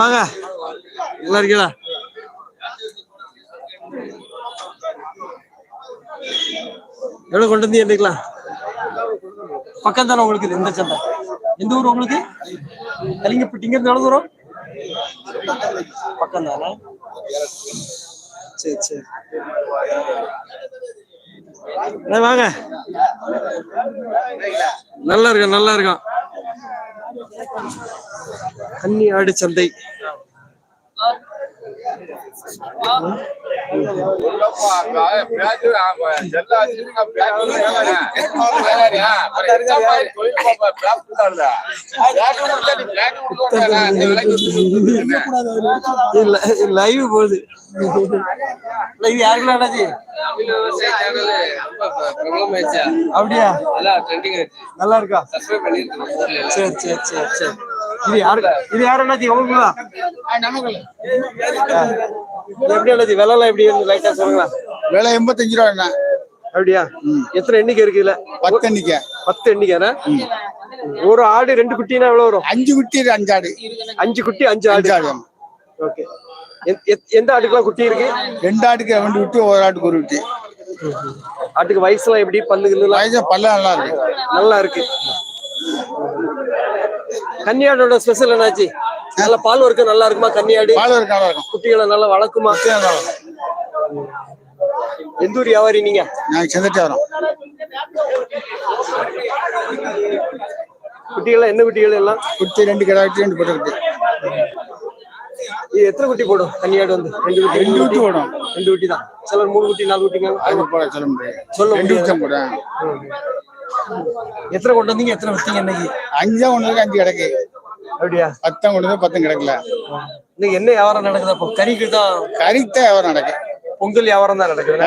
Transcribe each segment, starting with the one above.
வாங்க. நல்லா இருக்கீங்களா? எவ்வளவு கொண்டு வந்து எடுக்கலாம் பக்கம் தானே உங்களுக்கு இந்த சந்தை? எந்த ஊர் உங்களுக்கு? கலிங்கப்பட்டி இங்க இருந்து எவ்வளவு தூரம்? பக்கம் தானே சரி. சரி வாங்க. நல்லா இருக்கும் நல்லா இருக்கும் கன்னி ஆடு சந்தை. லைவ் போகுது லைவ் யாருக்குள்ள அப்படியா நல்லா இருக்கா? சரி சரி சரி சரி. இது யாரு இது யாரு அண்ணாச்சி? உங்களுக்குங்களா. எப்படி அண்ணாச்சி? விலைலாம் எப்படி இருந்து? லைட்டா சொல்லுங்களா விலை எண்பத்தஞ்சு ரூபா என்ன அப்படியா? எத்தனை எண்ணிக்கை இருக்கு இதுல? பத்து எண்ணிக்கை. பத்து எண்ணிக்கைனா ஒரு ஆடு ரெண்டு குட்டினா எவ்வளவு வரும்? அஞ்சு குட்டி அஞ்சாடு அஞ்சு குட்டி அஞ்சு ஆடு. அஞ்சாடு ஓகே. எந்த ஆட்டுக்குலாம் குட்டி இருக்கு? ரெண்டு ஆட்டுக்கு ரெண்டு விட்டு ஒரு ஆட்டுக்கு ஒரு விட்டு ஆட்டுக்கு வயசுலாம் எப்படி? பல்லு வயசு பல்ல நல்லா இருக்கு. நல்லா இருக்கு. கன்னியாடோட ஸ்பெஷல் என்னாச்சு? நல்ல பால் வர்க்கம் நல்லா இருக்குமா? கன்னியாடு? பால் இருக்கு நல்லா இருக்கும். குட்டிகளை நல்லா வளர்க்குமா? எந்த ஊர் வியாபாரி நீங்க? நாங்கள் செந்துட்டு வரோம் குட்டிகள்? என்ன குட்டிகள் எல்லாம்? குட்டி ரெண்டு கிடா குட்டி ரெண்டு பொட்டை இது எத்தனை குட்டி போடும்? கன்னியாடு வந்து. ரெண்டு குட்டி. ரெண்டு குட்டி போடும். ரெண்டு குட்டி தான். சிலர் மூணு குட்டி நாலு குட்டிங்க. சொல்ல முடியாது. சொல்ல முடியாது. எத்தனை கொண்டு வந்தீங்க? எத்தனை விட்டீங்க இன்னைக்கு? அஞ்சா ஒண்ணு இருக்கு அஞ்சு கிடக்கு. அப்படியா? பத்தம் கொண்டு வந்து பத்தும் கிடக்கல. இன்னைக்கு என்ன வியாபாரம் நடக்குது? அப்போ கறிக்கு தான் கறித்தான் வியாபாரம் நடக்கு. பொங்கல் வியாபாரம் தான் நடக்குது.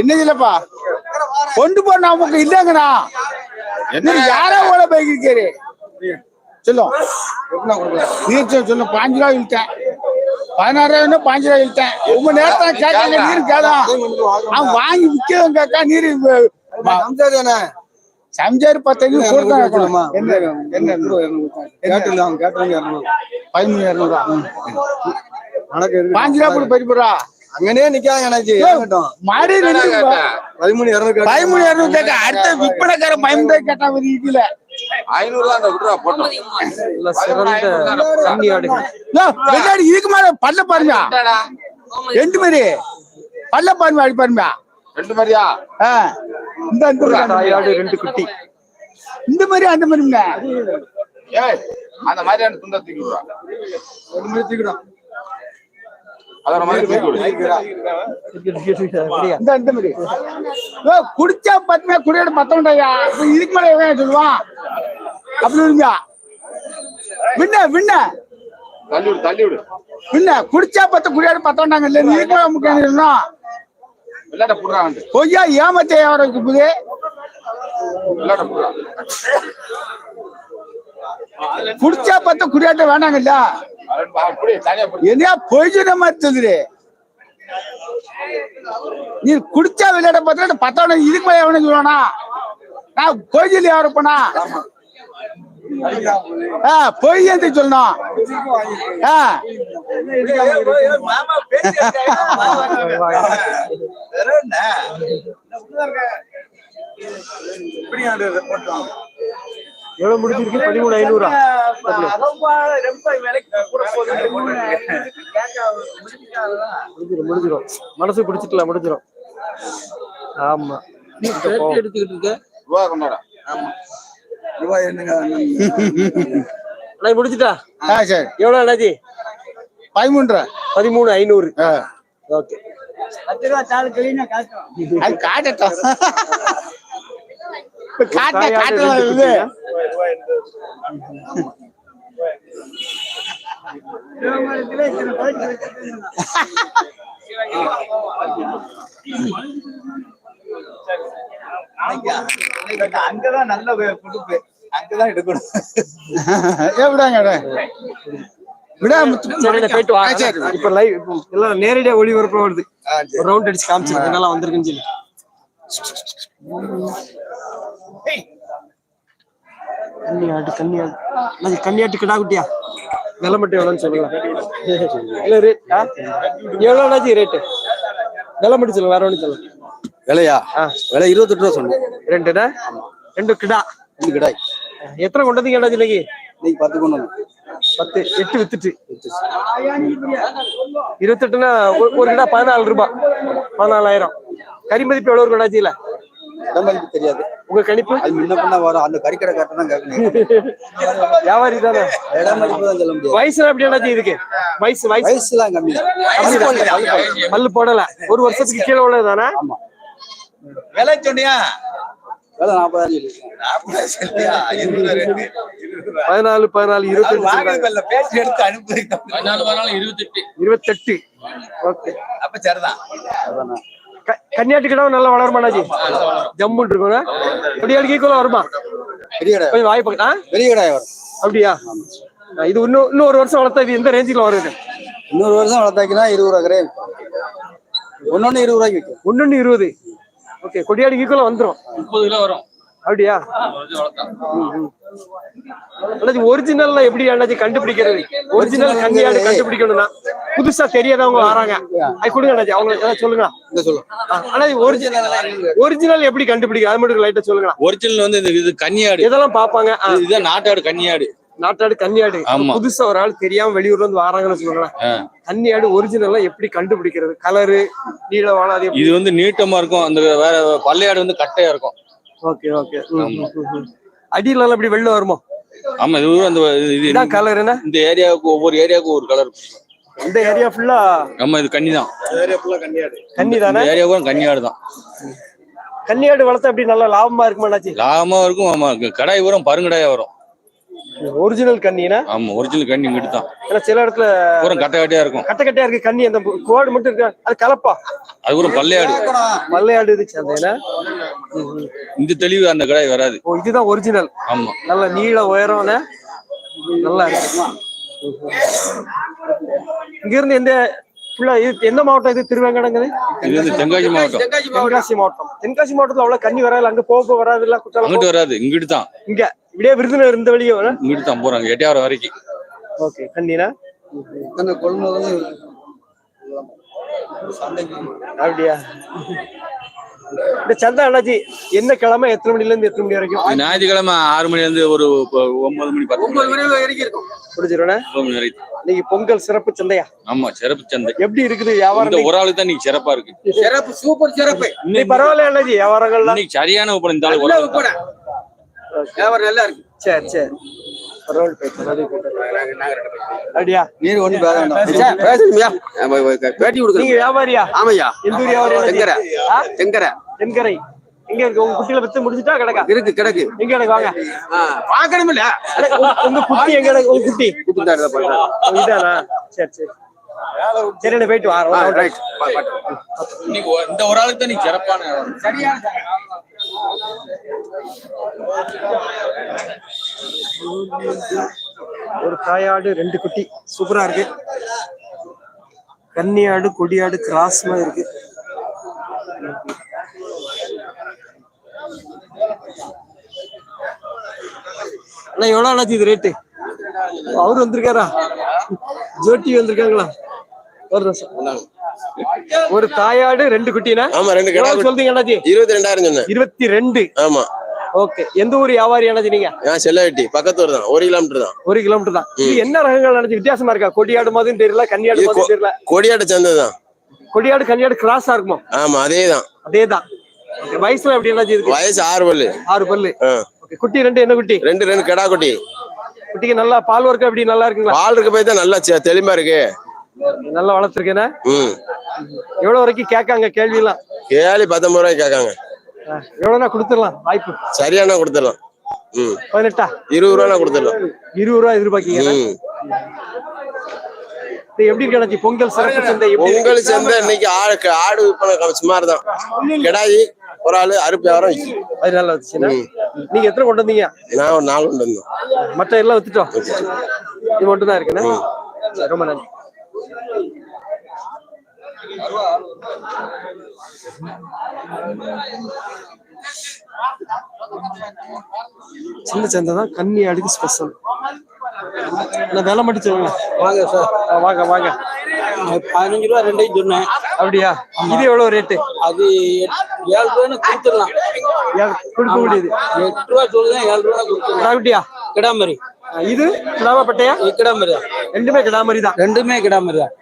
என்னது இல்லப்பா? கொண்டு போ நமக்கு இல்லங்கண்ணா. என்ன யாரோ ஓட போய்க்கிருக்காரு? சொல்லும் நீர் சொல்ல சொல்ல. பாஞ்சு ரூபா இழுத்தேன் பதினாறாயிரம் பாஞ்சு ரூபா இழுத்தேன் ரொம்ப நேரத்தை கேட்காங்க நீர் கேதான் அவன் வாங்கி. விற்கவும் கேட்கா நீர் சம்சாரி பத்தஞ்சு கொடுத்தாங்க என்ன என்ன கேட்டுலாம் கேட்டாங்க பதிமூணு இரநூறுவா பாஞ்சு ரூபா கூட பறிப்புறா அங்கனே நிக்காங்க அண்ணாச்சி மாடி பதிமூணு இருநூறு பதிமூணு இரநூறு கேட்டா? அடுத்த விற்பனைக்கார பயந்து கேட்டா ஒரு இதுல இதுக்கு மேல பல்ல பாருங்க. ரெண்டு மாதிரி பல்ல பாருங்க அடி பாருங்க. ரெண்டு மாதிரியா இந்த ரெண்டு குட்டி. இந்த மாதிரி அந்த மாதிரிங்க. ஏய் அந்த மாதிரியான துண்டை தூக்கி விடுறா. அதோட மாதிரி தூக்கி விடு அப்படியா இந்த இந்த மாதிரி ஓ, குடிச்சா பத்துமே குடியோட பத்தவன்டாயா இதுக்கு மேல எவன் சொல்லுவான் அப்படி இருங்க விண்ண விண்ண. தள்ளி விடு தள்ளி விடு. விண்ண குடிச்சா பத்து குடியோட பத்தவன்டாங்க இல்ல இதுக்கு மேல முக்கியம் பொய்யா ஏமாத்த வியாபாரம் இருக்குது விளையாட்ட புடுறா. குடிச்சா பார்த்தா குடியாட்ட வேணாங்கல்ல? என்னையா பொய்ஜன மாதிரி நீ குடிச்சா விளையாட பார்த்து பத்தவன இதுக்கு போய் எவனு சொல்லுவானா நான் கோயில் யாருப்பனா ஆ பொய் என்று சொல்லணும்? ஆ. எவ்வளவு முடிஞ்சிருக்கு பதிமூணு ஐநூறா? முடிஞ்சிடும் முடிஞ்சிடும் மனசு பிடிச்சிட்டல முடிஞ்சிடும் ஆமா. எடுத்துக்கிட்டு இருக்க? ரூபா கொண்டாடா. அண்ணா முடிஞ்சிட்டா? ஆ சரி. எவ்வளவு அண்ணாச்சி? பதிமூன்று? பதிமூணு ஐநூறு. ஓகே. அது காட்டட்டும். இப்ப காட்ட இது? அங்கதான் நல்ல புதுப்பு அங்கதான் எடுக்கணும். சரி. இப்ப லைவ் எல்லாம் நேரடியா ஒளிபரப்பு வருது. ஒரு ரவுண்ட் அடிச்சு காமிச்சிருக்கேன் என்னெல்லாம் வந்திருக்குன்னு சொல்லி. கன்னியாட்டு கன்னியாட்டு கன்னியாட்டு கிடா குட்டியா. விலை மட்டும் எவ்வளோன்னு சொல்லுங்க இல்ல ரேட் எவ்வளோ ரேட்டு? விலை மட்டும் சொல்லுங்க வேற ஒன்றும் சொல்லுங்க விலையா? ஆ. விலை இருபத்தெட்டு ரூபா சொன்னேன். ரெண்டுண்ணா ரெண்டு கிடா. ரெண்டு கிடாய். எத்தனை கொண்டு வந்தீங்க இன்னைக்கு? இன்னைக்கு பத்து கொண்டு வந்து பத்து எட்டு வித்துட்டு இருபத்தெட்டுனா ஒரு கிடா பதினாலு ரூபாய். பதினாலாயிரம். கறி மதிப்பு எவ்வளவு இருக்கும் அண்ணாச்சியில இடம் மதிப்பு தெரியாது. உங்க கணிப்பு? அது முன்ன பின்ன வரும். அந்த கறிக்கடை தான் கேட்கணும். வியாபாரி தானே? இடம் மதிப்பு தான் சொல்ல முடியாது. வயசுல எப்படி அண்ணாச்சி இதுக்கு? வயசு வயசு. வயசுலாம் கம்மி. தான் பல்லு போடல. ஒரு வருஷத்துக்கு கீழே உள்ளதுதானே? விலை சொன்னியா? விலை நாற்பதாயிரம் பதினாலு பதினாலு இருபத்தஞ்சு வாகனங்கள்ல பேசி எடுத்து அனுப்பி பதினாலு பதினாலு இருபத்தெட்டு. இருபத்தெட்டு. ஓகே அப்ப சரிதான். கன்னியாட்டு கிடவும் நல்லா வளருமா அண்ணாச்சி ஜம்முன்னு இருக்குங்க கொடியாளுக்கு ஈக்குவலா வருமா? கொஞ்சம் வாய்ப்பு ஆ? பெரிய கடாய் வரும். அப்படியா? இது இன்னும் இன்னும் ஒரு வருஷம் வளர்த்தா இது எந்த ரேஞ்சில் வருது இன்னொரு வருஷம் வளர்த்தாக்கினா இருபது ரூபா கரையே ஒன்னொன்னு இருபது ரூபாய்க்கு விற்கும் ஒன்னு இருபது. ஓகே கொடியாடி ஈக்குவலா வந்துரும். முப்பது கிலோ வரும். அப்படியா? அண்ணாச்சி ஒரிஜினல்ல எப்படி அண்ணாச்சி கண்டுபிடிக்கிறது? ஒரிஜினல் கன்னியாடு கண்டுபிடிக்கணும்னா. புதுசா தெரியாதவங்க வராங்க. அது கொடுங்க அண்ணாச்சி அவங்க சொல்லுங்க. அண்ணாச்சி ஒரிஜினல் ஒரிஜினல் எப்படி கண்டுபிடிக்க அது மட்டும் லைட்டா சொல்லுங்க ஒரிஜினல் வந்து இந்த இது கன்னியாடு. இதெல்லாம் பாப்பாங்க இதுதான் நாட்டாடு கன்னியாடு. நாட்டாடு கன்னியாடு. புதுசா ஒரு ஆள் தெரியாம வெளியூர்ல இருந்து வராங்கன்னு சொல்லுங்களேன். கன்னியாடு ஒரிஜினல்லாம் எப்படி கண்டுபிடிக்கிறது? கலரு நீளவான இது வந்து நீட்டமா இருக்கும். அந்த வேற பள்ளையாடு வந்து கட்டையா இருக்கும். ஓகே ஓகே அடியில இப்படி வெளில வருமோ? ஆமா இது அந்த இது- இதான் கலர் என்ன? இந்த ஏரியாவுக்கு ஒவ்வொரு ஏரியாவுக்கு ஒரு கலர் இந்த ஏரியா ஃபுல்லா ஆமா இது கன்னி தான் கன்னி தானே இந்த ஏரியாவுக்கும் கன்னியாடு தான். கன்னியாடு வளர்த்தா எப்படி நல்லா லாபமா இருக்குமா அண்ணாச்சி லாபமா இருக்கும் ஆமா. கடாய் வரும் பருங்கடாயா வரும். ஒரிஜினல் கன்னினா ஆமா ஒரிஜினல் கன்னி இங்கிட்டு தான் ஏன்னா சில இடத்துல பூரா கட்டை கட்டையா இருக்கும். கட்ட கட்டையா இருக்கு கன்னி அந்த கோடு மட்டும் இருக்கு? அது கலப்பா. அது கூட பள்ளையாடு மல்லையாடு இது சந்தையில இந்த தெளிவு அந்த கடாய் வராது. ஓ இதுதான் ஒரிஜினல் ஆமா. நல்ல நீள உயரம் நல்லா இருக்கு. இங்க இருந்து எந்த ஃபுல்லா இது எந்த மாவட்டம் இது? திருவேங்கடங்குது இது வந்து தென்காசி மாவட்டம். தென்காசி மாவட்டம். தென்காசி மாவட்டத்துல அவ்வளவு கன்னி வராது அங்க போக வராது இல்ல குற்றாலம் அங்கிட்டு வராது இங்கிட்டு தான் இங்க இப்படியே விருதுநகர் இந்த வழியே வரும் இங்கிட்டு தான் போறாங்க எட்டையாவரம் வரைக்கும். ஓகே கன்னினா அந்த கொள்முதல் அப்படியா? இந்த சந்தா அண்ணாச்சி என்ன கிழமை? எத்தனை மணில இருந்து எத்தனை மணி வரைக்கும்? ஞாயிற்றுக்கிழமை ஆறு மணில இருந்து ஒரு ஒன்பது மணி பத்து மணி வரைக்கும் முடிஞ்சிருவேன் ஒன்பது மணி வரைக்கும். இன்னைக்கு பொங்கல் சிறப்பு சந்தையா ஆமா சிறப்பு சந்தை எப்படி இருக்குது வியாபாரம்? இந்த ஒரு ஆளுக்கு தான் இன்னைக்கு சிறப்பா இருக்கு. சிறப்பு சூப்பர் சிறப்பு. இன்னைக்கு பரவாயில்ல அண்ணாச்சி வியாபாரங்கள்லாம்? இன்னைக்கு சரியான ஒப்பனை இந்த ஆளு. வியாபாரம் நல்லா இருக்கு. சரி சரி. போயிட்டு. அப்படியா? நீர் ஒண்ணு பேட்டி கொடுக்குறேன். நீங்க வியாபாரியா? ஆமையா? தெங்கரை. தெங்கரை தென்கரை எங்க இருக்கு? உங்க குட்டியில வித்து முடிச்சுட்டா கிடக்கா? இருக்கு கிடக்கு. எங்க எனக்கு வாங்க. பாக்கணும் இல்ல. உங்க- குட்டி எங்க எனக்கு உங்க குட்டி. இதானா சரி போயிட்டு வரேன் ரைட் இந்த ஒரு ஆளுக்கு தான் சிறப்பான ஒரு தாயாடு ரெண்டு குட்டி. சூப்பரா இருக்கு. கன்னியாடு கொடியாடு கிராஸ் மாதிரி இருக்கு. அண்ணா எவ்வளவு அண்ணாச்சி இது ரேட்டு அவர் வந்திருக்காரா? ஜோட்டி வந்திருக்காங்களா? ஒரு நிமிஷம். ஒரு தாயாடு ரெண்டு குட்டினா? ஆமா ரெண்டு கிடா சொல்றீங்க அண்ணாச்சி? இருபத்தி ரெண்டாயிரம் சொன்னேன். இருபத்தி ரெண்டு ஆமா. ஓகே. எந்த ஊர் வியாபாரி அண்ணாச்சி நீங்க? நான் செல்லவெட்டி பக்கத்தூர் தான். ஒரு கிலோமீட்டர் தான். ஒரு கிலோமீட்டர் தான். இது என்ன ரகங்கள் நினைச்சு வித்தியாசமா இருக்கா? கொடியாடு மாதிரியும் தெரியல கன்னியாடு தெரியல. கொடியாட்ட சந்தை தான். கொடியாடு கன்னியாடு கிராஸா இருக்குமோ? ஆமா அதே தான். அதேதான். Okay, வயசுல எப்படி என்னாச்சு இருக்கு வயசு ஆறு பல்லு. ஆறு பல்லு. குட்டி ரெண்டு என்ன குட்டி? ரெண்டு ரெண்டு கிடா குட்டி. குட்டிக்கு நல்லா பால் ஒர்க்கு எப்படி நல்லா இருக்குங்களா? பால் இருக்க போய் தான் நல்லா தெளிவா இருக்கு. நல்லா வளர்த்துருக்கேனா? எவ்வளவு வரைக்கும் கேட்காங்க கேள்வி எல்லாம் கேளி பத்தொன்பது ரூபாய்க்கு கேட்காங்க. எவ்வளவுனா கொடுத்துடலாம் வாய்ப்பு? சரியானா கொடுத்துடலாம். பதினெட்டா? இருபது ரூபா கொடுத்துடலாம். இருபது ரூபா எதிர்பார்க்கீங்க எப்படி கிடைச்சி பொங்கல் சிறப்பு சந்தை பொங்கல் சந்தை இன்னைக்கு ஆடு ஆடு விற்பனை சுமார் தான் கிடாயி ஒரு ஆளு. அது நல்லா வந்துச்சுன்னா? நீங்க எத்தனை கொண்டு வந்தீங்க? நான் ஒரு நாலு கொண்டு வந்தோம். மற்ற எல்லாம் வித்துட்டோம்? இது மட்டும் தான் இருக்குண்ணே ரொம்ப நன்றி. சின்ன சந்தை தான் கன்னி அடுக்கு ஸ்பெஷல் இந்த விலை மட்டும் சொல்லுங்க வாங்க சார். வாங்க வாங்க. பதினஞ்சு ரூபா ரெண்டையும் சொன்னேன். அப்படியா? இது எவ்வளவு ரேட்டு அது ஏழு ரூபான்னு கொடுத்துடலாம். கொடுக்க முடியுது. எட்டு ரூபா சொல்லுதான் ஏழு ரூபா கொடுத்துடலாம். கிடாக்குட்டியா கிடாமரி. இது கிடாமப்பட்டையா? கிடாமரி. தான் ரெண்டுமே கிடாமரி தான். ரெண்டுமே கிடாமரி தான்.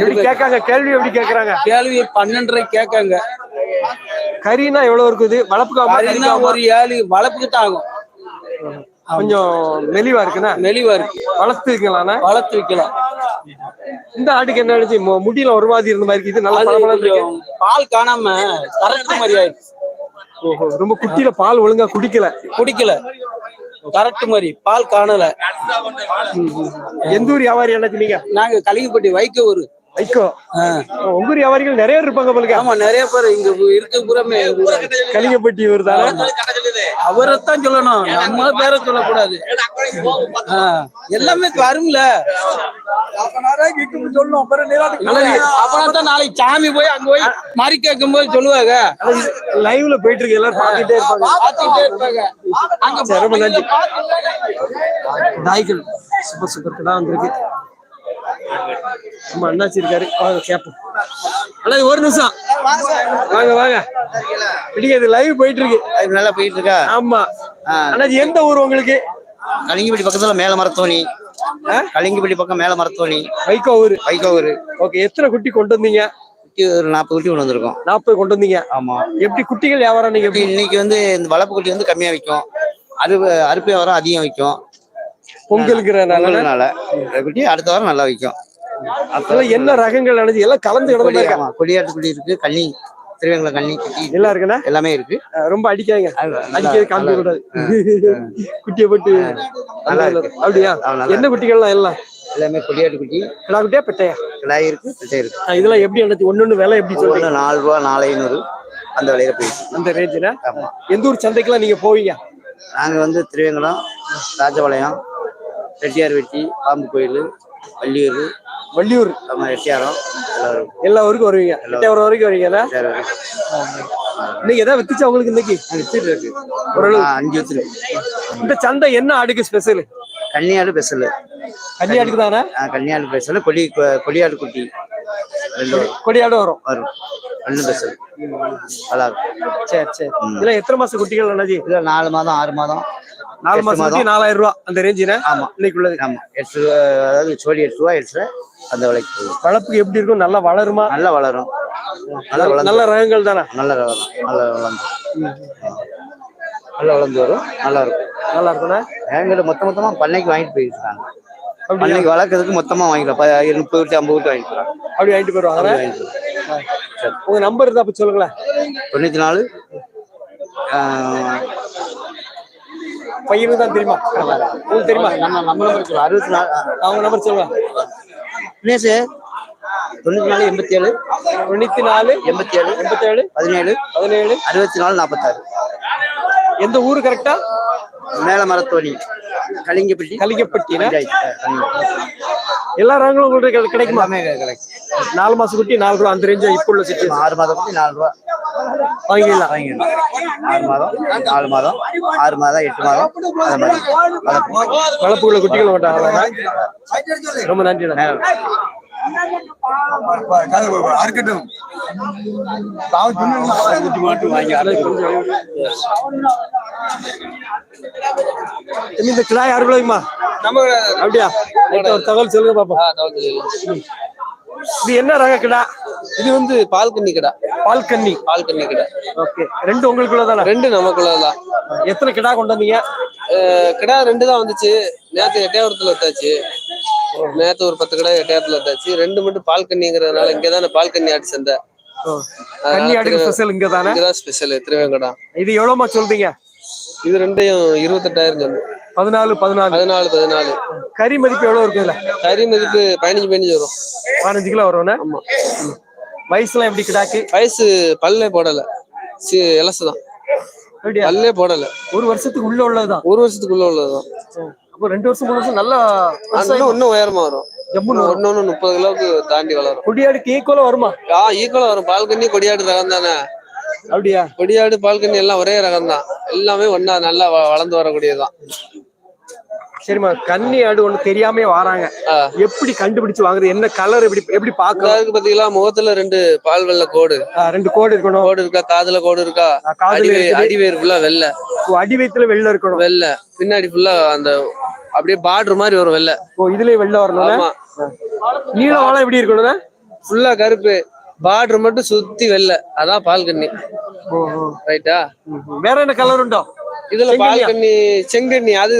எப்படி கேட்காங்க? கேள்வி எப்படி கேக்குறாங்க கேள்வி பன்னெண்டரை கேட்காங்க. கறினா எவ்வளவு இருக்குது? வளர்ப்புக்கு ஒரு ஏழு வளர்ப்புக்கு தான் ஆகும். கொஞ்சம் மெலிவா இருக்குண்ணா? மெலிவா இருக்கு. வளர்த்து இருக்கலாம்ண்ணா வளர்த்து வைக்கலாம். இந்த ஆட்டுக்கு என்ன மு- முடியல ஒரு மாதிரி இருந்த மாதிரி இருக்குது. நல்லா பால் காணாம கரெக்ட் மாதிரி ஆயிடுச்சு. ஓஹோ ரொம்ப குட்டியில பால் ஒழுங்கா குடிக்கல. குடிக்கல. கரெக்ட் மாதிரி பால் காணல. எந்த ஊர் வியாபாரி என்ன நீங்க? நாங்க கலிங்கப்பட்டி வைக்க ஒரு வைக்கோ ஆ. உங்க வியாபாரிகள் நிறைய பேர் இருப்பாங்க போலுங்க ஆமா நிறைய பேர் இங்க இருக்க ஊரு. கலிங்கப்பட்டி ஊர் தானே. அவரைத்தான் சொல்லணும். நம்ம பேரை சொல்லக்கூடாது. எல்லாமே வரும்ல அப்புறம் தான் நாளைக்கு சாமி போய் அங்க போய் மறி கேட்கும் போது சொல்லுவாங்க. லைவ்ல போயிட்டு இருக்கு எல்லாரும் பார்த்துட்டே இருப்பாங்க. பார்த்துட்டே இருப்பாங்க. அங்க சரி, ரொம்ப நன்றி. தாய்கள் சூப்பர் சூப்பர் கடை வந்திருக்கு. நம்ம அண்ணாச்சி இருக்காரு. வாங்க கேப்போம். அண்ணா ஒரு நிமிஷம். வாங்க வாங்க. பிடிக்காது லைவ் போயிட்டு இருக்கு நல்லா போயிட்டு இருக்கா ஆமா அண்ணாச்சி எந்த ஊர் உங்களுக்கு? கலிங்கப்பட்டி பக்கத்துல மேல மரத்தோணி கலிங்கப்பட்டி பக்கம் மேல மரத்தோணி வைகோ ஊர் வைகோவூர். ஓகே எத்தனை குட்டி கொண்டு வந்தீங்க? குட்டி ஒரு நாற்பது குட்டி கொண்டு வந்திருக்கோம். நாற்பது கொண்டு வந்தீங்க. ஆமா. எப்படி குட்டிகள் வியாபாரம் நீங்க எப்படி? இன்னைக்கு வந்து இந்த வளர்ப்பு குட்டி வந்து கம்மியா விற்கும் அறுப்பு அறுப்பு வாரம் அதிகம் விற்கும் இந்த குட்டி அடுத்த வாரம் நல்லா விற்கும். அதெல்லாம் என்ன ரகங்கள் நினைச்சு எல்லாம் கலந்து கிடந்த கொடியாட்டு குட்டி இருக்கு கண்ணி திருவேங்கல கண்ணி குட்டி எல்லாம் இருக்குண்ணா? எல்லாமே இருக்கு. ரொம்ப நல்லா- அடிக்கிறது காமிக்க கூடாது. குட்டியை போட்டு. அப்படியா? என்ன குட்டிகள்லாம் எல்லாம்? எல்லாமே கொடியாட்டு குட்டி. கிடா குட்டியா பெட்டையா? கிடாய் இருக்கு பிட்டை இருக்கு. இதெல்லாம் எப்படி நினைச்சு ஒன்னொன்னு விலை எப்படி சொல்றீங்க? ஒன்று நாலு ரூபா நாலு ஐநூறு. அந்த விலையில போயிடுச்சு அந்த ரேஞ்சில எந்த ஊர் சந்தைக்கெல்லாம் நீங்க போவீங்க? நாங்க வந்து திருவேங்கலம் ராஜபாளையம் ரெட்டியார் வெட்டி பாம்பு கோயில் வள்ளியூர் வள்ளியூர். நம்ம எல்லாரும். எல்லா ஊருக்கும் வருவீங்க. எட்டாயிரம் வரைக்கும் வருவீங்க ரெட்டியார் வரைக்கும். இன்னைக்கு எதாவது வித்துச்சா உங்களுக்கு இன்னைக்கு? வித்துட்டு இருக்கு ஓரளவு. அஞ்சு வித்துரு இந்த சந்தை என்ன ஆடுக்கு ஸ்பெஷல் கன்னியாடு பெசல் கன்னியாடுக்கு தானே? கன்னியாடு பெசல் கொடி கொடியாடு குட்டி. கொடியாடு வரும். வரும். ரெண்டு பெசல் நல்லா இருக்கும். சரி சரி. இதுல எத்தனை மாசம் குட்டிகள் அண்ணாஜி இதுல நாலு மாதம் ஆறு மாதம். நாலு மாசம் நாலாயிரம் ரூபாய் அந்த ரேஞ்சில ஆமா. இன்னைக்கு உள்ளது ஆமா. எட்டு ரூபா அதாவது சோடி எட்டு ரூபா எட்டு ரூபா அந்த விலைக்கு வளர்ப்புக்கு எப்படி இருக்கும்? நல்லா வளருமா? நல்லா வளரும். நல்லா ரகங்கள் தானே? நல்லா வளரும் நல்லா வளர்ந்து நல்லா வளர்ந்து வரும். நல்லா இருக்கும். நல்லா இருக்குண்ணா எங்கிட்ட மொத்த மொத்தமா பண்ணைக்கு வாங்கிட்டு போயிருக்காங்க பண்ணைக்கு வளர்க்கறதுக்கு மொத்தமா வாங்கிக்கலாம். முப்பது விட்டு ஐம்பது விட்டு வாங்கிக்கலாம். அப்படி வாங்கிட்டு போயிரு. உங்க நம்பர் இருந்தா அப்ப சொல்லுங்களேன். தொண்ணூத்தி நாலு பையனுக்கு தான் தெரியுமா? உங்களுக்கு தெரியுமா? நம்ம நம்ம நம்பர் சொல்லுவோம் அறுபத்தி நாலு. அவங்க நம்பர் சொல்லுங்க. தினேஷ் தொண்ணூத்தி நாலு எண்பத்தி ஏழு தொண்ணூத்தி நாலு எண்பத்தி ஏழு எண்பத்தி ஏழு பதினேழு பதினேழு அறுபத்தி நாலு நாற்பத்தாறு. எந்த ஊரு கரெக்டா மேல மரத்தோணி கலிங்கப்பட்டி கலிங்கப்பட்டினா? பஞ்சாயத்து. எல்லா ரகங்களும் உங்களுக்கு கிடை- கிடைக்குமா. நாலு மாசம் குட்டி நாலு ரூபா அந்த ரேஞ்சா இப்ப உள்ள சுச்சுவேஷன் ஆறு மாதம் குட்டி நாலு ரூபா. வாங்கிடலாம் வாங்கிடலாம். ஆறு மாதம் நாலு மாதம் ஆறு மாதம் எட்டு மாதம் அந்த மாதிரி. வளர்ப்பு. வளர்ப்புக்குள்ள குட்டிகள் மாட்டாங்க ரொம்ப நன்றி இந்த கிடா யாரு விளையுமா நம்ம அப்படியா? ஒரு தகவல் சொல்லுங்க பாப்போம். இது என்ன ரக கிடா? இது வந்து பால் கன்னி கடை. பால் கன்னி பால் கன்னி கடை. ஓகே. ரெண்டு உங்களுக்குள்ள தானே ரெண்டு நமக்குள்ளதான். எத்தனை கிடா கொண்டு வந்தீங்க? கிடா ரெண்டு தான் வந்துச்சு. நேத்து எட்டையாவரத்துல வந்தாச்சு நேத்து ஒரு பத்து கடை எட்டையாவரத்துல வந்தாச்சு ரெண்டு மட்டும் பால் கன்னிங்கிறதுனால இங்கதானே பால் கன்னி ஆடு சந்தை கன்னி அடுக்கு ஸ்பெஷல் இங்க தானே ஸ்பெஷல் திருவேங்கடா இது எவ்வளவுமா சொல்றீங்க? இது ரெண்டையும் இருபத்தெட்டாயிரம் சொல்லு பதினாலு பதினாலு. பதினாலு பதினாலு. கறி மதிப்பு எவ்வளவு இருக்குல்ல கறி மதிப்பு பதினஞ்சு பதினஞ்சு வரும். பதினஞ்சு கிலோ வரும்னா ஆமா. வயசுலாம் எப்படி கிடாக்கு? வயசு பல்லே போடல. சி எலசு தான். பல்லே போடல. ஒரு வருஷத்துக்கு உள்ள உள்ளதுதான்? ஒரு வருஷத்துக்குள்ள உள்ளதுதான். அப்போ ரெண்டு வருஷம் மூணு வருஷம் நல்லா இன்னும் உயரமா வரும். ஜம்முன்னு. ஒன்னு முப்பது கிலோவுக்கு தாண்டி வளரும். கொடியாடுக்கு ஈக்குவலா வருமா? ஆ ஈக்குவலா வரும். பால் கண்ணி கொடியாடு ரகம் தானே. அப்படியா? கொடியாடு பால் கண்ணி எல்லாம் ஒரே ரகம் தான் எல்லாமே ஒண்ணா நல்லா வளர்ந்து வரக்கூடியதுதான். சரிம்மா கன்னி ஆடு ஒண்ணு தெரியாம வராங்க. எப்படி கண்டுபிடிச்சு வாங்குறது? என்ன கலர் எப்படி எப்படி பாக்கலாம் அதுக்கு பாத்தீங்களா முகத்துல ரெண்டு பால் வெள்ளை கோடு. ரெண்டு கோடு இருக்கணும். கோடு இருக்கா காதுல கோடு இருக்கா. அடிவேர் ஃபுல்லா வெள்ளை. ஓ, அடி வயித்துல வெள்ளை இருக்கணும். வெள்ளை. பின்னாடி ஃபுல்லா அந்த அப்படியே பார்டர் மாதிரி வரும் வெள்ளை. ஓ இதுலயே வெள்ளை வரணும் நீள வாழை எப்படி இருக்கணும்னா ஃபுல்லா கருப்பு. பார்டர் மட்டும் சுத்தி வெள்ளை அதான் பால் கண்ணி ஓ, ஓ. ரைட்டா. வேற என்ன கலர் உண்டோ? இதுல பால்? கண்ணி செங்கண்ணி. அது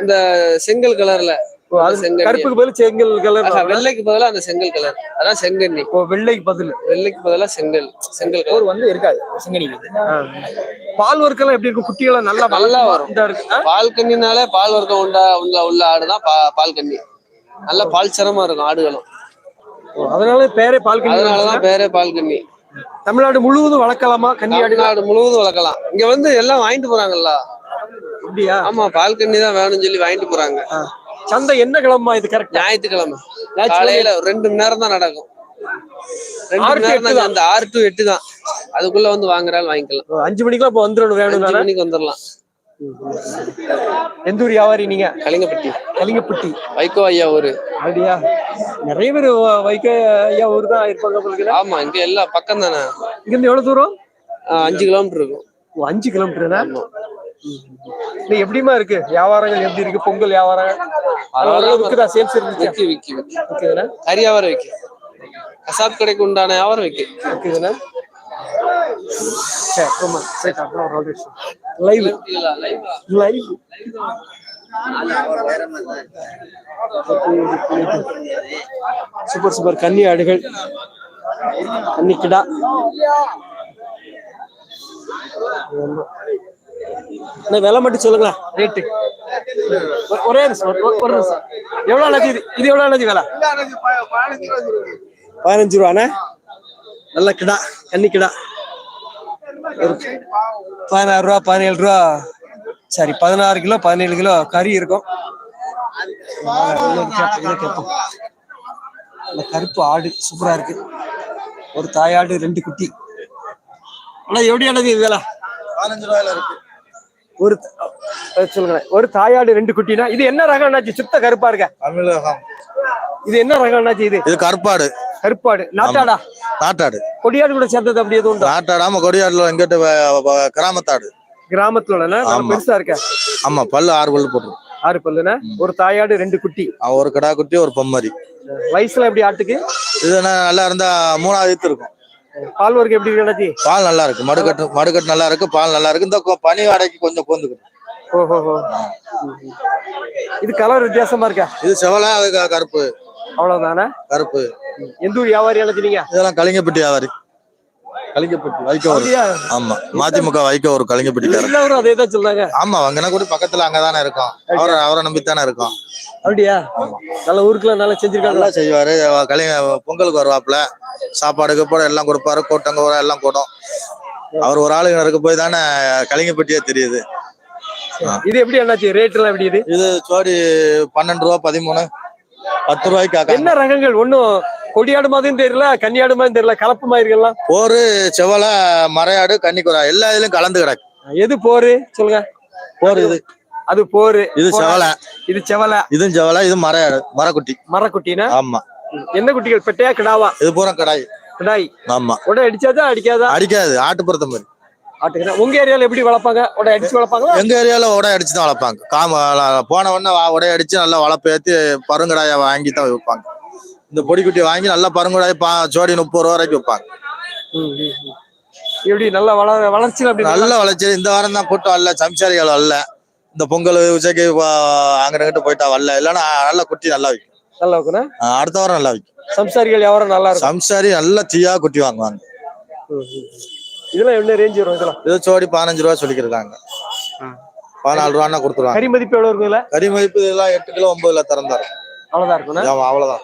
இந்த செங்கல் கலர்ல செங்கண்ணி கருப்புக்கு பதில் செங்கல் கலர் வெள்ளைக்கு பதிலா அந்த செங்கல் கலர் அதான் செங்கண்ணி. ஓ வெள்ளைக்கு பதில். வெள்ளைக்கு பதிலா செங்கல் செங்கல் கலர் வந்து இருக்காது பால் ஒர்க்கெல்லாம் எப்படி இருக்கும்? குட்டிகள் நல்லா நல்லா வரும். பால் கண்ணினாலே பால் வர்க்கம் உண்டா உள்ள உள்ள ஆடுதான் பா- பால் கண்ணி நல்ல பால் சரமா இருக்கும் ஆடுகளும். அதனால பேரே பால் அதனாலதான் பேரே பால் கண்ணி தமிழ்நாடு முழுவதும் வளர்க்கலாமா ஆடு தமிழ்நாடு முழுவதும் வளர்க்கலாம். இங்க வந்து எல்லாம் வாங்கிட்டு போறாங்கல்ல? அப்படியா? ஆமா பால் கண்ணி தான் வேணும்னு சொல்லி வாங்கிட்டு போறாங்க. சந்தை என்ன கிழமை இது கரெக்டா ஞாயிற்றுக்கிழமை. காலையில ரெண்டு மணி நேரம் தான் நடக்கும். ரெண்டு மணி நேரம் அந்த ஆறு டு எட்டு தான். அதுக்குள்ள வந்து வாங்குறாலும் வாங்கிக்கலாம். அஞ்சு மணிக்கெல்லாம் இப்போ வந்துடணும் வேணும் மணிக்கு வந்துடலாம். எந்த ஊர் வியாபாரி நீங்க? கலிங்கப்பட்டி. கலிங்கப்பட்டி. வைகோ ஐயா ஊரு. அப்படியா? நிறைய பேர் வ- வைக்க ஐயா ஊர் தான் இருப்பாங்க உங்களுக்கு ஆமா இங்க எல்லாம் பக்கம் தானே. இங்க இருந்து எவ்வளவு தூரம்? அஞ்சு கிலோமீட்டர் இருக்கும். ஓ, அஞ்சு கிலோமீட்டர்னா இல்ல எப்படிமா இருக்கு? வியாபாரங்கள் எப்படி இருக்கு? பொங்கல் வியாபாரம் இருக்குதா சேல்ஸ் இருந்துச்சு விக்கி விக்கி கறி வியாபாரம் விக்கி. கசாப் கடைக்கு உண்டான வியாபாரம் விக்கி. இருக்குதுண்ணா சரி ரொம்ப சரி அப்புறம் ஒரு லைவ் லைவ் சூப்பர் சூப்பர் கன்னி ஆடுகள். கன்னி கிடா. விலை மட்டும் சொல்லுங்களேன். ரேட்டு ஒரே நிமிஷம் ஒரு- நிமிஷம். எவ்வளவு அண்ணாச்சி இது? இது எவ்வளவு அண்ணாச்சி விலை? பதினஞ்சு ரூபாண்ணே? நல்ல கிடா கன்னி கிடா. ஒரு பதினாறு ரூபா பதினேழு ரூபா. சரி பதினாறு கிலோ பதினேழு கிலோ கறி இருக்கும். அந்த கருப்பு ஆடு சூப்பரா இருக்கு. ஒரு தாயாடு ரெண்டு குட்டி. ஆனா எப்படி அண்ணாச்சி இது வேலை? பதினஞ்சு ரூபாயில இருக்கு. ஒரு அஹ் சொல்லுங்களேன். ஒரு தாயாடு ரெண்டு குட்டினா இது என்ன ரகம் அண்ணாச்சி? சுத்த கருப்பா இருக்க? தமிழகம். இது என்ன ரகம் அண்ணாச்சி இது? இது கருப்பாடு. கருப்பாடு. நாட்டாடா? நாட்டாடு. கொடியாடு கூட சேர்ந்தது அப்படி எதுவும் உண்டா? நாட்டாடாம கொடியாடுல எங்கிட்ட கிராமத்தாடு. கிராமத்துல ஆமா. பெருசா இருக்க? ஆமா பல்லு ஆறு பல்லு போட்டுரும் ஆறு பல்லுனா? ஒரு தாயாடு ரெண்டு குட்டி. ஒரு கடா குட்டி ஒரு பொம்மரி. வயசுல எப்படி ஆட்டுக்கு? இது நல்லா இருந்தா மூணாவது இருக்கும். பால் வர்க்கம் எப்படி இருக்கு பால் நல்லா இருக்கு. மடுக்கட்டு மடுக்கட்டு நல்லா இருக்கு. பால் நல்லா இருக்கு. இந்த பனி வாடகைக்கு கொஞ்சம் கோந்துக்கும் ஓஹோ இது கலர் வித்தியாசமா இருக்கா? இது செவலை அது கருப்பு. அவ்வளவுதானே? கருப்பு. எந்த ஊர் வியாபாரி அழைச்சினீங்க? இதெல்லாம் கலிங்கப்பட்டி வியாபாரி. கலிங்கப்பட்டி அப்படியா? ஆமா மதிமுக வைக்க ஒரு கலிங்கப்பட்டிக்காரர் எல்லாரும் அதே தான் சொல்றாங்க. ஆமா அங்கன கூட பக்கத்துல அங்கதானே இருக்கோம். அவரை அவரை நம்பித்தானே இருக்கோம். அப்படியா? நல்ல ஊருக்குள்ள நல்லா செஞ்சிருக்காங்களா? நல்லா செய்வாரு. கலிங்க பொங்கலுக்கு வருவாப்புல. சாப்பாடு கீப்பாடு எல்லாம் கொடுப்பாரு. கூட்டங்க எல்லாம் கூடும் அவர் ஒரு ஆளுங்க இருக்க போய் தானே கலிங்கப்பட்டியே தெரியுது. இது எப்படி அண்ணாச்சி ரேட் எல்லாம் எப்படி இது? இது சோடி பன்னெண்டு ரூபா பதிமூணு. பத்து ரூபாய்க்கு என்ன ரகங்கள்? ஒண்ணும் கொடியாடு மாதிரியும் தெரியல கன்னியாடு மாதிரி தெரியல கலப்பு மாதிரி இருக்கலாம் ஒரு செவலை மறையாடு கன்னிக்குறா எல்லா இதுலயும் கலந்து கிடக்கு. எது போரு? சொல்லுங்க. போர் இது. அது போரு. இது செவலை. இது செவலை. இதுவும் செவலை இது மறையாடு மரக்குட்டி. மரக்குட்டினா? ஆமா. என்ன குட்டிகள்? பெட்டையா கிடாவா? இது பூரா கடாய். கிடாய். ஆமா. உடை அடிச்சாதா அடிக்காதா? அடிக்காது ஆட்டுப்புறத்த மாதிரி. ஆட்டுக்கிறா. உங்க ஏரியால எப்படி வளர்ப்பாங்க? உடை அடிச்சு வளர்ப்பாங்களா? எங்க ஏரியால உடை அடிச்சு தான் வளர்ப்பாங்க. காம போன உடனே வா- உடை அடிச்சு நல்லா வளர்ப்பு ஏத்தி பருங்கடாய வாங்கி தான் வைப்பாங்க இந்த பொடிக்குட்டி வாங்கி நல்லா பருங்கடாய ஜோடி முப்பது ரூபா வரைக்கும் ம். எப்படி நல்ல வளர வளர்ச்சியில் அப்படி நல்ல வளர்ச்சி. இந்த வாரம் தான் கூட்டம் வரல சம்சாரிகள் வரல. இந்த பொங்கல் உச்சைக்கு அங்கிட்ட போயிட்டா வரல. இல்லைன்னா நல்ல குட்டி நல்லா வைக்கும் நல்லா ஆஹ் அடுத்த வாரம் நல்லா வைக்கும் சம்சாரிகள் வியாபாரம் நல்லா இருக்கும். சம்சாரி நல்ல தீயா குட்டி வாங்குவாங்க. இதெல்லாம் என்ன ரேஞ்ச் வரும் இதெல்லாம்? இது ஜோடி பதினஞ்சு ரூபா சொல்லிக்கிருக்காங்க. பதினாலு ரூபான்னா கொடுத்துருவாங்க. கறி மதிப்பு எவ்வளவு இருக்குல்ல கறி மதிப்பு இதெல்லாம் எட்டு கிலோ ஒன்பது கிலோ திறந்தாரு அவ்வளவுதான் இருக்குண்ணா ஆமா அவ்வளவுதான்.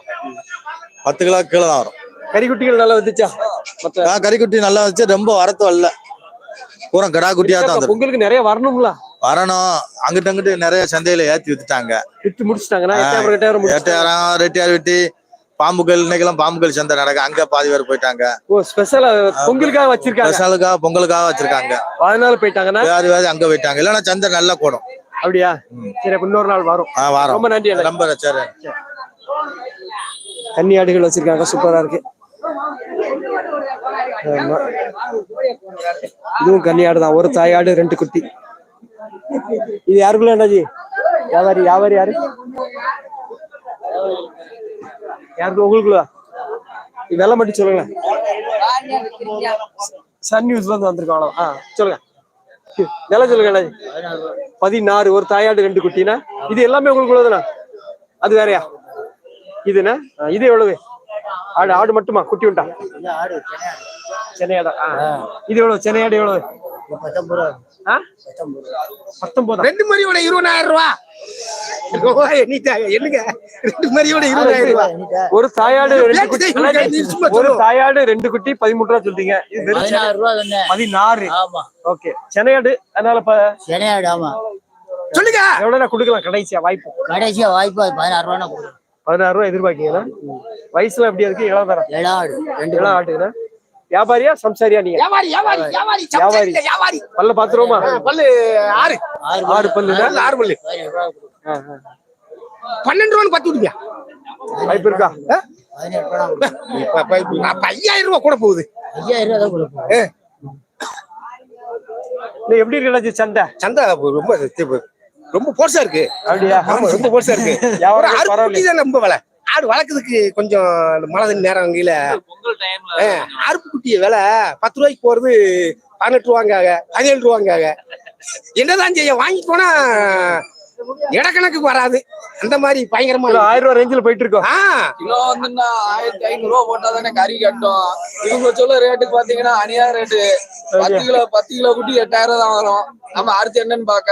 பத்து கிலோ கீழே தான் வரும். கறிக்குட்டிகள் நல்லா வந்துச்சா? ஆ, கறிக்குட்டி நல்லா வச்சு ரொம்ப வரத்து வரல. பூரா கடா குட்டியா தான் பொங்கலுக்கு நிறைய வரணும்ல? வரணும். அங்கிட்டு அங்கிட்டு நிறைய சந்தையில ஏத்தி வித்துட்டாங்க. வித்து முடிச்சிட்டாங்கன்னா எட்டாயிரம் எட்டாயிரம் முடிச்சிட்டாங்க. எட்டாயிரம் ரெட்டியார் வெட்டி பாம்புகள் இன்னைக்கெல்லாம் பாம்புகள் சந்தை நடக்கு. அங்க பாதி பேர் போயிட்டாங்க. ஓ ஸ்பெஷலா பொங்கலுக்காக வச்சிருக்காங்க. ஸ்பெஷலுக்காக பொங்கலுக்காக வச்சிருக்காங்க. அதனால போயிட்டாங்கன்னா? வேறு வேறு அங்க போயிட்டாங்க. இல்லைன்னா சந்தை நல்லா கூடும். அப்படியா? சரி அப்ப இன்னொரு நாள் வரும். வாரம். ரொம்ப நன்றி. ரொம்ப சரி. கன்னி ஆடுகள் வச்சிருக்காங்க. சூப்பரா இருக்கு. இதுவும் கன்னி ஆடு தான். ஒரு தாயாடு ரெண்டு குட்டி. இது யாருக்குள்ள அண்ணாஜி? வியாபாரி வியாபாரி யாரு? யாருக்கு உங்களுக்குள்ள? வெள்ளை மட்டும் சொல்லுங்க சன் நியூஸ்ல இருந்து வந்திருக்கோம் அவ்வளவு. ஆ சொல்லுங்க. விலை சொல்லுங்க பதினாறு ஒரு தாயாடு ரெண்டு குட்டினா? இது எல்லாமே உங்களுக்கு உள்ளதுண்ணா அது வேறயா? இதுண்ணா இது எவ்வளவு? ஆடு ஆடு மட்டுமா? குட்டி உண்டா? சென்னையாடா. இது எவ்வளவு? சென்னையாடு எவ்வளவு? பத்தொன்பதா ரெண்டு மணியோட இருபதாயிரம் ரூபா என்னங்க? ரெண்டு மணியோட இருபதாயிரம் ரூபா ஒரு தாயாடு ஒரு. தாயாடு ரெண்டு குட்டி பதிமூணு ரூபா சொல்றீங்க பதினாறு. ஓகே. சென்னையாடு அதனால சென்னையாடு ஆமா. சொல்லுங்க. எவ்வளவு கொடுக்கலாம் கடைசியா வாய்ப்பு. கடைசியா வாய்ப்பு பதினாறு ரூபா பதினாறு ரூபா எதிர்பார்க்கீங்களா? வயசுல எப்படி இருக்கு? இளம் தரம். ஏழாடு ரெண்டு இளம் ஆட்டுக்குண்ணா வியாபாரியா சம்சாரியா நீங்க? வியாபாரி வியாபாரி வியாபாரி. சம்சாரி வியாபாரி. பல்ல பாத்துருவோமா? பல்லு ஆறு. ஆறு பல்லு. பல்லு ஆறு பல்லு. ரூபா. பன்னெண்டு ரூபான்னு பத்து விடுங்க வாய்ப்பு இருக்கா? ரூபா ஐயாயிரம் ரூபா கூட போகுது. ஐயாயிரம் ரூபா இல்ல எப்படி இருக்கு சண்டை சந்தா? ரொம்ப ரொம்ப போர்ஸா இருக்கு. அப்படியா? ஆமா ரொம்ப போர்ஸா இருக்கு. ரொம்ப விலை. ஆடு வளர்க்கறதுக்கு கொஞ்சம் மழை தண்ணி நேரம் டைம்ல அறுப்பு குட்டிய விலை பத்து ரூபாய்க்கு போறது பதினெட்டு ரூபாங்காக பதினேழு ரூபாங்காக. என்னதான் செய்ய வாங்கி போனா இடக்கணக்குக்கு வராது. அந்த மாதிரி பயங்கரமா ஆயிரம் ரூபாய் ரேஞ்சில் போயிட்டு இருக்கோம். கிலோ வந்துன்னா ஆயிரத்தி ஐநூறு ரூபா போட்டா தானே கறி கட்டும். இவங்க சொல்ல ரேட்டுக்கு பாத்தீங்கன்னா அநியாய ரேட்டு பத்து கிலோ பத்து கிலோ குட்டி எட்டாயிரம் தான் வரும். நம்ம அடுத்து என்னன்னு பாக்க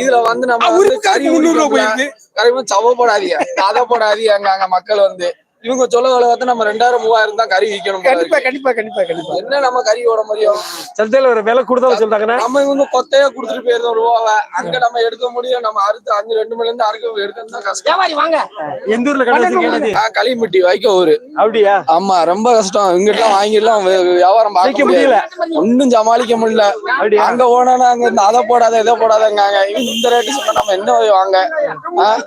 இதுல வந்து நம்ம கறி முந்நூறு ரூபா உரிக்கணும்ல, போயிருக்கு. கறி வந்து சவ போடாதீங்க. அதை போடாதீங்க அங்க அங்க மக்கள் வந்து. இவங்க சொல்ல வேலை பார்த்து நம்ம ரெண்டாயிரம் மூவாயிரம் தான் கறி விற்கணும் கண்டிப்பா. கண்டிப்பா கண்டிப்பா கண்டிப்பா. என்ன நம்ம கறி ஓட முடியும்? சந்தையில ஒரு விலை கூடுதல் சொல்றாங்கன்னா நம்ம இவங்க கொத்தையா கொடுத்துட்டு போயிருந்தோம் ரூபாவை அங்க நம்ம எடுக்க முடியும். நம்ம அறுத்து அஞ்சு ரெண்டு மணில இருந்து அறுக்க எடுக்கிறது தான் கஷ்டம். வாங்க. எந்த ஊர்ல கடை வச்சிருக்கீங்க ஆ, களிமட்டி வைக்க ஊரு. அப்படியா? ஆமா ரொம்ப கஷ்டம். இங்கிட்டலாம் வாங்கிடலாம். வியாபாரம் பார்க்க முடியல. ஒன்னும் சமாளிக்க முடியல. அப்படியா? அங்க போனா அங்க இருந்து அதை போடாத இதை போடாதங்காங்க. இவங்க இந்த ரேட்டு சொன்னா நம்ம என்ன போய் வாங்க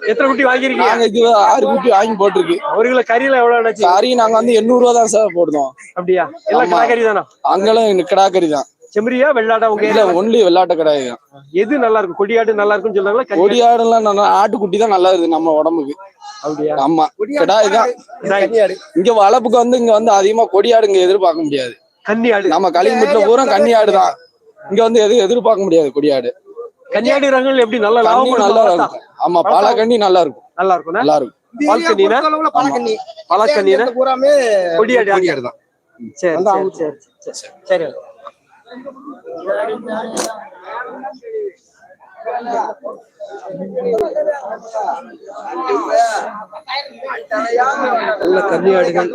எத்தனை குட்டி வாங்கிருக்கீங்க இது ஆறு குட்டி வாங்கி போட்டிருக்கு. ஒரு கிலோ கறியில எவ்வளவு ஆச்சு கறி நாங்க வந்து எண்ணூறு ரூபா தான் சார் போடுறோம் அப்படியா? எல்லாம் ஆமா. கடை கறி தானா? அங்கெல்லாம் கிடாக்கறி தான். செம்மறியா வெள்ளாடா உங்க இல்ல ஒன்லி வெள்ளாட்ட கடை தான். எது நல்லா இருக்கும்? கொடியாடு நல்லா இருக்கும்னு சொல்றாங்களா? கறி கொடி ஆடுலாம் நல்லா ஆட்டுக்குட்டி தான் நல்லா இருக்குது நம்ம உடம்புக்கு. அப்படியா? ஆமா. கிடாய் தான். இங்க வளப்புக்கு வந்து இங்க வந்து அதிகமா கொடி ஆடு இங்க எதிர்பார்க்க முடியாது. கன்னி ஆடு நம்ம களிமட்டுல பூரா கன்னி ஆடு தான். இங்க வந்து எதுவும் எதிர்பார்க்க முடியாது கொடியாடு. கன்னியாடி ரகங்கள் எப்படி? நல்லா கண்ணி லாபம் நல்லா நல்லா இருக்கும். ஆமா பல கண்ணி நல்லா இருக்கும். நல்லா இருக்கும் நல்லா இருக்கும். பால் கண்ணினா பழக்கண்ணி பால் கண்ணினா பூராமே கொடியாடு கொடியாடு தான். சரி சரி சரி சரி. சரி. நல்ல கன்னியாடுகள்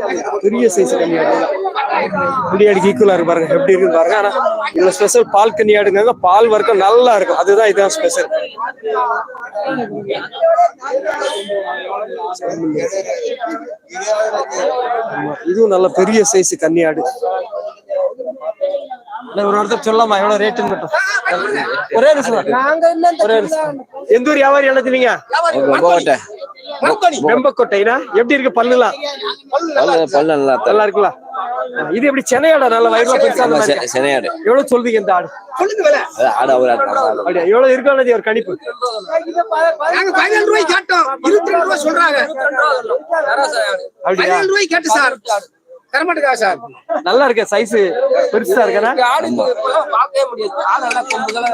பெரிய சைஸ் கன்னியாடுகள். குடியாடுக்கு ஈக்குவலா இருக்கு பாருங்க எப்படி இருக்கு பாருங்க. ஆனா இதுல ஸ்பெஷல் பால் கன்னியாடுங்க பால் வர்க்கம் நல்லா இருக்கும். அதுதான் இதுதான் ஸ்பெஷல் இதுவும் நல்ல பெரிய சைஸ் கன்னியாடு. ஒரு வார்த்தை சொல்லலாமா எவ்வளவு ரேட்டுன்னு மட்டும். ஒரே நிமிஷம். ஒரே நிமிஷம். எந்த ஊர் வியாபாரி என்ன சொன்னீங்க வெம்பக்கோட்டைனா எப்படி இருக்கு பல்லுலாம் பல்ல நல்லா நல்லா இருக்குல்ல? இது எப்படி சென்னையாடா நல்ல வயிறுல பெருசா? சென்னையாடு. எவ்வளவு சொல்றீங்க இந்த ஆடு? ஆடு அவர் அப்படியா? எவ்வளவு ஒரு கணிப்பு. நாங்க பதினேழு ரூபாய்க்கு கேட்டோம். இருபத்தி ரெண்டு ரூபாய் சொல்றாங்க. அப்படியா? பதினேழு ரூபாய்க்கு கேட்டு சார். தரமாட்டேங்கா சார் நல்லா இருக்க சைஸ் பெருசா இருக்கனா?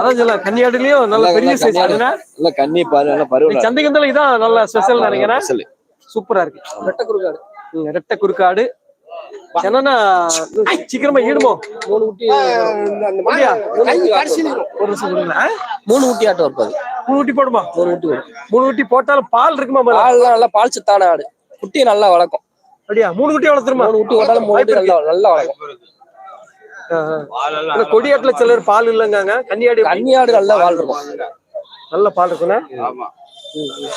அதான் கன்னியாடுலயும் நல்ல பெரிய சைஸ் ஆடுனா இல்ல கண்ணி பாரு நல்லா பருவ சந்தைக்கு இதான் நல்ல ஸ்பெஷல் நினைக்கிறேன். சூப்பரா இருக்கு. ரெட்டை குறுக்காடு. ரெட்டை குறுக்காடு. என்னன்னா சீக்கிரமா ஈடுமோ? மூணு? ஒரு? மூணு குட்டி ஆட்டு இருப்பாது மூணு குட்டி போடுமா? மூணு மூணு குட்டி போட்டாலும் பால் இருக்குமா? பால்லாம் நல்லா பால் சத்தான ஆடு. குட்டி நல்லா வளர்க்கும். அப்படியா? மூணு குட்டி வளர்த்துருமா? மூணு குட்டி மூணு குட்டி நல்லா நல்லா வளர்க்கும். கொடியாட்டுல சிலர் பால் இல்லைங்காங்க. கன்னியாடி? கன்னியாடு நல்லா இருக்கும் நல்ல பால் இருக்குண்ணா. ஆமா.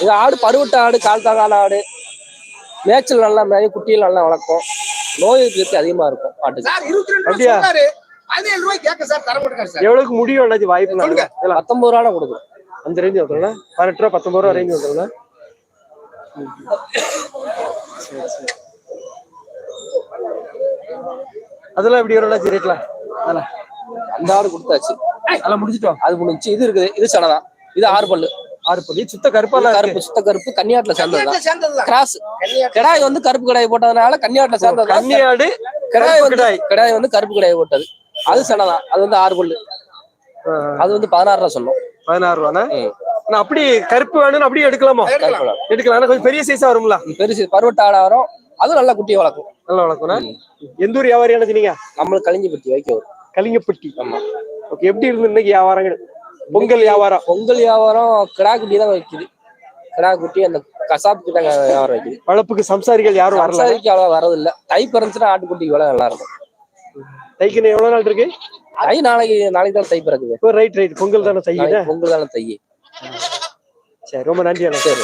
இது ஆடு பருவட்ட ஆடு கால் தகால ஆடு. மேய்ச்சல் நல்லா மேய குட்டியில் நல்லா வளர்க்கும். நோய் எதிர்ப்பு அதிகமா இருக்கும் ஆட்டுக்கு. அப்படியா? ரூபாய் சொன்னாரு. பதினேழு ரூபாய் கேட்க சார் தர மாட்டேங்காரு சார். எவ்வளவுக்கு முடியும் அண்ணாச்சி வாய்ப்பு? இல்ல பத்தொன்பது ரூபா கொடுக்கும் அந்த ரேஞ்ச் வந்துருங்களா பதினெட்டு ரூபா பத்தொன்பது ரூபா ரேஞ்ச் வந்துருங்களா அதெல்லாம் எப்படி வரும் அண்ணாச்சி ரேட்ல அதெல்லாம் அந்த ஆடு கொடுத்தாச்சு. அதெல்லாம் முடிச்சிட்டோம் அது முடிஞ்சு இது இருக்குது இது சனதான் இது ஆறு பல்லு. ஆறு பள்ளி சுத்த கருப்பெல்லாம் கருப்பு சுத்த கருப்பு கன்னியாட்டுல சேர்ந்ததுதான் கிராஸ். கிடாய் வந்து கருப்பு கிடாய் போட்டதுனால கன்னியாட்டுல சேர்ந்ததுதான் கன்னியாடு கிடாய் கிடாய். கிடாய் வந்து கருப்பு கிடாய் போட்டது. அது சனதான் அது வந்து ஆறு பல்லு. அது வந்து பதினாறு ரூபா சொன்னோம். பதினாறு ரூபாண்ணா? ம். நான் அப்படி கருப்பு வேணும்னு அப்படியே எடுக்கலாமா. எடுக்கலாம். கொஞ்சம் பெரிய சைஸா வரும்ல. பெருசு பருவட்ட ஆடா வரும். அதுவும் நல்லா குட்டியை வளர்க்கும். நல்லா வளர்க்கணும் எந்த ஊர் வியாபாரி அண்ணாச்சி நீங்க நம்மளுக்கு கழிஞ்சி பட்டி வைக்க வரும். கலிங்கப்பட்டி. ஆமா. ஓகே எப்படி இருந்து இன்னைக்கு வியாபாரங்கள் பொங்கல் வியாபாரம். பொங்கல் வியாபாரம் கிடா குட்டி தான் வைக்குது. கிடா குட்டி அந்த கசாப்பு கிட்ட வியாபாரம் வைக்குது. வளர்ப்புக்கு சம்சாரிகள் யாரும் வரல? சம்சாரிக்கு அவ்வளவு வரதில்ல. தை பிறந்துச்சுன்னா ஆட்டுக்குட்டிக்கு விலை நல்லா இருக்கும். தைக்கு எவ்வளவு நாள் இருக்கு? தை நாளைக்கு நாளைக்கு தான் தை பிறக்குது. ரைட் ரைட் பொங்கல் தானே நாளைக்கு பொங்கல் தானே தை சரி ரொம்ப நன்றி சரி.